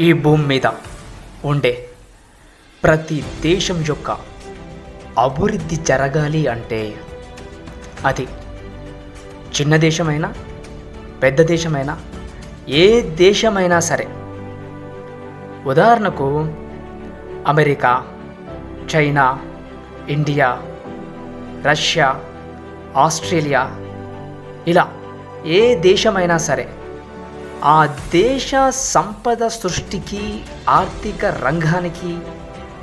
ఈ భూమి మీద ఉండే ప్రతి దేశం యొక్క అభివృద్ధి జరగాలి అంటే అది చిన్న దేశమైనా పెద్ద దేశమైనా ఏ దేశమైనా సరే. ఉదాహరణకు America China India Russia Australia ఇలా ఏ దేశమైనా సరే ఆ దేశ సంపద సృష్టికి ఆర్థిక రంగానికి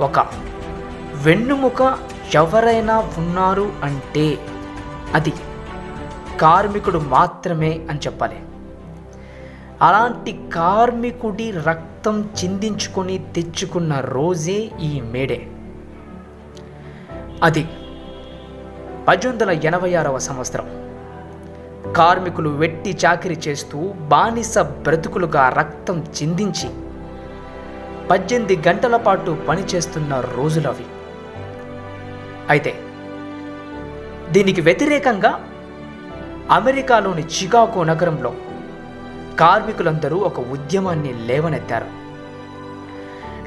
ఒక వెన్నుముక ఎవరైనా ఉన్నారు అంటే అది కార్మికుడు మాత్రమే అని చెప్పాలి. అలాంటి కార్మికుడి రక్తం చిందించుకొని తెచ్చుకున్న రోజే ఈ మేడే. అది పద్దెనిమిది వందల ఎనభై ఆరవ సంవత్సరం. కార్మికులు వెట్టి చాకిరి చేస్తూ బానిస బ్రతుకులుగా రక్తం చిందించి పద్దెనిమిది గంటల పాటు పనిచేస్తున్న రోజులవి అయితే దీనికి వ్యతిరేకంగా అమెరికాలోని చికాగో నగరంలో కార్మికులందరూ ఒక ఉద్యమాన్ని లేవనెత్తారు.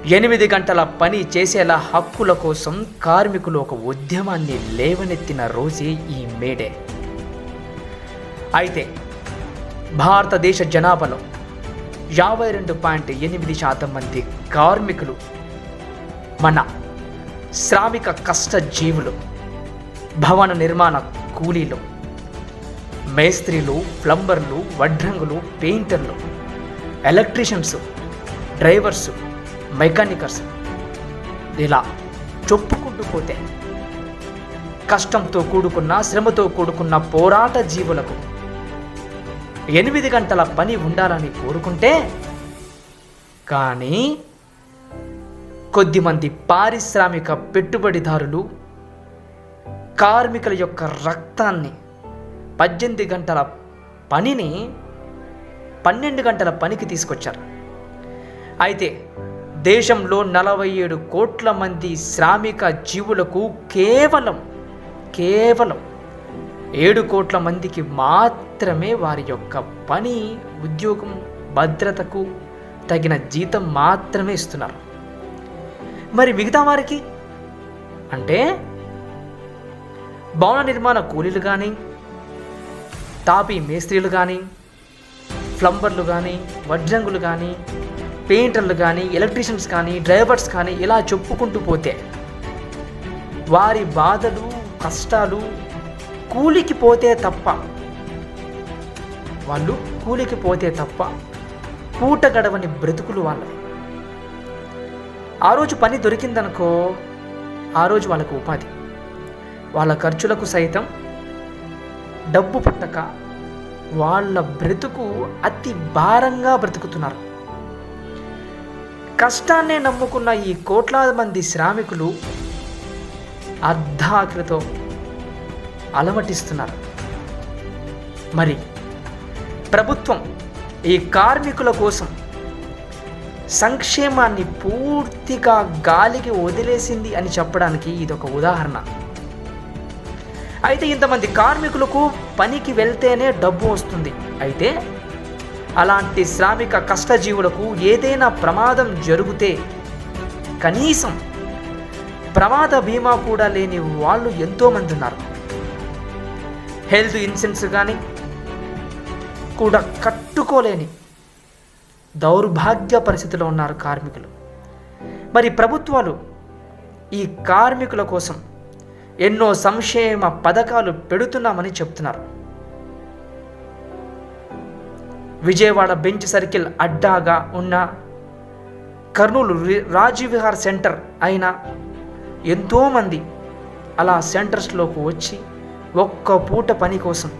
ఎనిమిది గంటల పని చేసేలా హక్కుల కోసం కార్మికులు ఒక ఉద్యమాన్ని లేవనెత్తిన రోజే ఈ మేడే. అయితే భారతదేశ జనాభాలో యాభై రెండు పాయింట్ ఎనిమిది శాతం మంది కార్మికులు మన శ్రామిక కష్టజీవులు. భవన నిర్మాణ కూలీలు మేస్త్రీలు ప్లంబర్లు వడ్రంగులు పెయింటర్లు ఎలక్ట్రీషియన్స్ డ్రైవర్స్ మెకానికర్స్ ఇలా చెప్పుకుంటూ పోతే కష్టంతో కూడుకున్న శ్రమతో కూడుకున్న పోరాట జీవులకు ఎనిమిది గంటల పని ఉండాలని కోరుకుంటే కానీ కొద్దిమంది పారిశ్రామిక పెట్టుబడిదారులు కార్మికుల యొక్క రక్తాన్ని పద్దెనిమిది గంటల పనిని పన్నెండు గంటల పనికి తీసుకొచ్చారు. అయితే దేశంలో నలభై ఏడు కోట్ల మంది శ్రామిక జీవులకు కేవలం కేవలం ఏడు కోట్ల మందికి మాత్రమే వారి యొక్క పని ఉద్యోగం భద్రతకు తగిన జీతం మాత్రమే ఇస్తున్నారు. మరి మిగతా వారికి? అంటే భవన నిర్మాణ కూలీలు కానీ తాపీ మేస్త్రీలు కానీ ప్లంబర్లు కానీ వడ్రంగులు కానీ పెయింటర్లు కానీ ఎలక్ట్రీషియన్స్ కానీ డ్రైవర్స్ కానీ ఇలా చెప్పుకుంటూ పోతే వారి బాధలు కష్టాలు కూలికి పోతే తప్ప. వాళ్ళు కూలికి పోతే తప్ప పూట గడవని బ్రతుకులు వాళ్ళవి. ఆ రోజు పని దొరికిందనుకో ఆ రోజు వాళ్ళకు ఉపాధి. వాళ్ళ ఖర్చులకు సైతం డబ్బు పుట్టక వాళ్ళ బ్రతుకు అతి భారంగా బ్రతుకుతున్నారు. కష్టాన్నే నమ్ముకున్న ఈ కోట్లాది మంది శ్రామికులు అర్ధాకలితో అలమటిస్తున్నారు. మరి ప్రభుత్వం ఈ కార్మికుల కోసం సంక్షేమాన్ని పూర్తిగా గాలికి వదిలేసింది అని చెప్పడానికి ఇదొక ఉదాహరణ. అయితే ఇంతమంది కార్మికులకు పనికి వెళ్తేనే డబ్బు వస్తుంది. అయితే అలాంటి శ్రామిక కష్టజీవులకు ఏదైనా ప్రమాదం జరిగితే కనీసం ప్రమాద బీమా కూడా లేని వాళ్ళు ఎంతోమంది ఉన్నారు. హెల్త్ ఇన్సూరెన్స్ కానీ కూడా కట్టుకోలేని దౌర్భాగ్య పరిస్థితిలో ఉన్నారు కార్మికులు. మరి ప్రభుత్వాలు ఈ కార్మికుల కోసం ఎన్నో సంక్షేమ పథకాలు పెడుతున్నామని చెప్తున్నారు. విజయవాడ బెంచ్ సర్కిల్ అడ్డాగా ఉన్న కర్నూలు రి- రాజీవ్ విహార్ సెంటర్ అయిన ఎంతోమంది అలా సెంటర్స్లోకి వచ్చి ఒక్క పూట పని కోసం.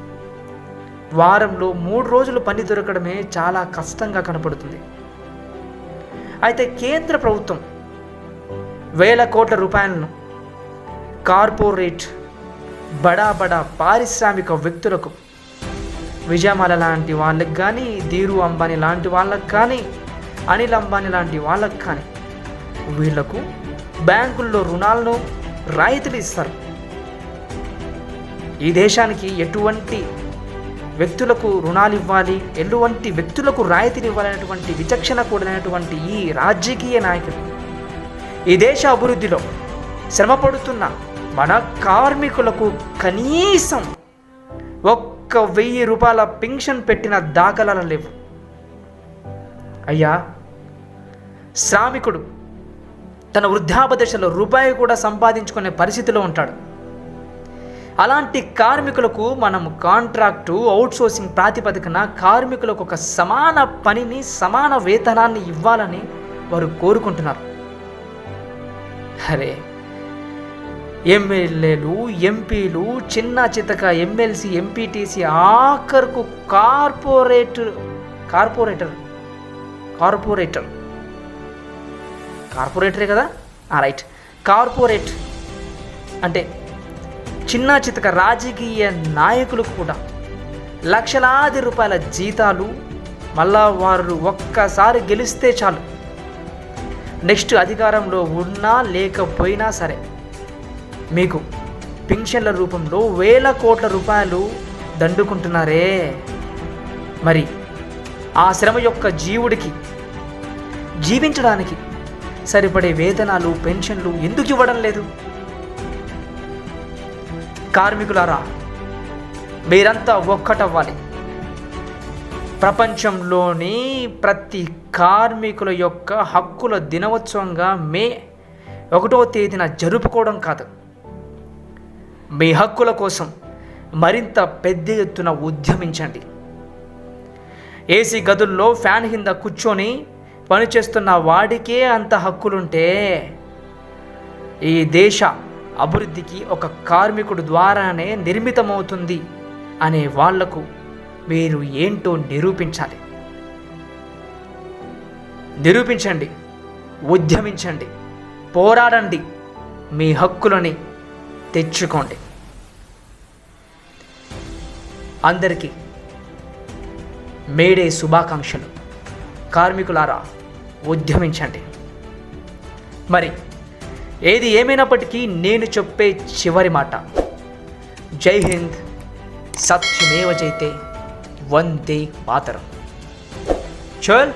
వారంలో మూడు రోజులు పని దొరకడమే చాలా కష్టంగా కనపడుతుంది. అయితే కేంద్ర ప్రభుత్వం వేల కోట్ల రూపాయలను కార్పొరేట్ బడా బడా పారిశ్రామిక వ్యక్తులకు విజయమాల లాంటి వాళ్ళకి కానీ ధీరు అంబానీ లాంటి వాళ్ళకి కానీ అనిల్ అంబానీ లాంటి వాళ్ళకి కానీ వీళ్ళకు బ్యాంకుల్లో రుణాలను రాయితీలు ఇస్తారు. ఈ దేశానికి ఎటువంటి వ్యక్తులకు రుణాలు ఇవ్వాలి ఎటువంటి వ్యక్తులకు రాయితీలు ఇవ్వాలనేటువంటి విచక్షణ కూడినటువంటి ఈ రాజకీయ నాయకులు. ఈ దేశ అభివృద్ధిలో శ్రమపడుతున్న మన కార్మికులకు కనీసం ఒక్క వెయ్యి రూపాయల పెన్షన్ పెట్టిన దాఖలాలు లేవు. అయ్యా శ్రామికుడు తన వృద్ధాప దశలో రూపాయి కూడా సంపాదించుకునే పరిస్థితిలో ఉంటాడు. అలాంటి కార్మికులకు మనం కాంట్రాక్టు అవుట్సోర్సింగ్ ప్రాతిపదికన కార్మికులకు ఒక సమాన పనిని సమాన వేతనాన్ని ఇవ్వాలని వారు కోరుకుంటున్నారు. అరే ఎమ్మెల్యేలు ఎంపీలు చిన్న చితక ఎమ్మెల్సీ ఎంపీటీసీ ఆఖరుకు కార్పొరేటర్ కార్పొరేటర్ కార్పొరేటర్. కార్పొరేటరే కదా? ఆ రైట్. కార్పొరేట్ అంటే చిన్న చితక రాజకీయ నాయకులు కూడా లక్షలాది రూపాయల జీతాలు మళ్ళా వారు ఒక్కసారి గెలిస్తే చాలు. నెక్స్ట్ అధికారంలో ఉన్నా లేకపోయినా సరే మీకు పింఛన్ల రూపంలో వేల కోట్ల రూపాయలు దండుకుంటున్నారే. మరి ఆ శ్రమ యొక్క జీవుడికి జీవించడానికి సరిపడే వేతనాలు పెన్షన్లు ఎందుకు ఇవ్వడం లేదు? కార్మికులారా మీరంతా ఒక్కటవ్వాలి. ప్రపంచంలోని ప్రతి కార్మికుల యొక్క హక్కుల దినోత్సవంగా మే ఒకటో తేదీన జరుపుకోవడం కాదు. మీ హక్కుల కోసం మరింత పెద్ద ఎత్తున ఉద్యమించండి. ఏసీ గదుల్లో ఫ్యాన్ కింద కూర్చొని పనిచేస్తున్న వాడికే అంత హక్కులుంటే ఈ దేశ అభివృద్ధికి ఒక కార్మికుడు ద్వారానే నిర్మితమవుతుంది అనే వాళ్ళకు మీరు ఏంటో నిరూపించాలి. నిరూపించండి ఉద్యమించండి పోరాడండి మీ హక్కులని తెచ్చుకోండి. అందరికీ మేడే శుభాకాంక్షలు. కార్మికులారా ఉద్యమించండి. మరి ఏది ఏమైనప్పటికీ నేను చెప్పే చివరి మాట. జై హింద్. సత్యమేవ జైతే వందే మాతరం. చల్.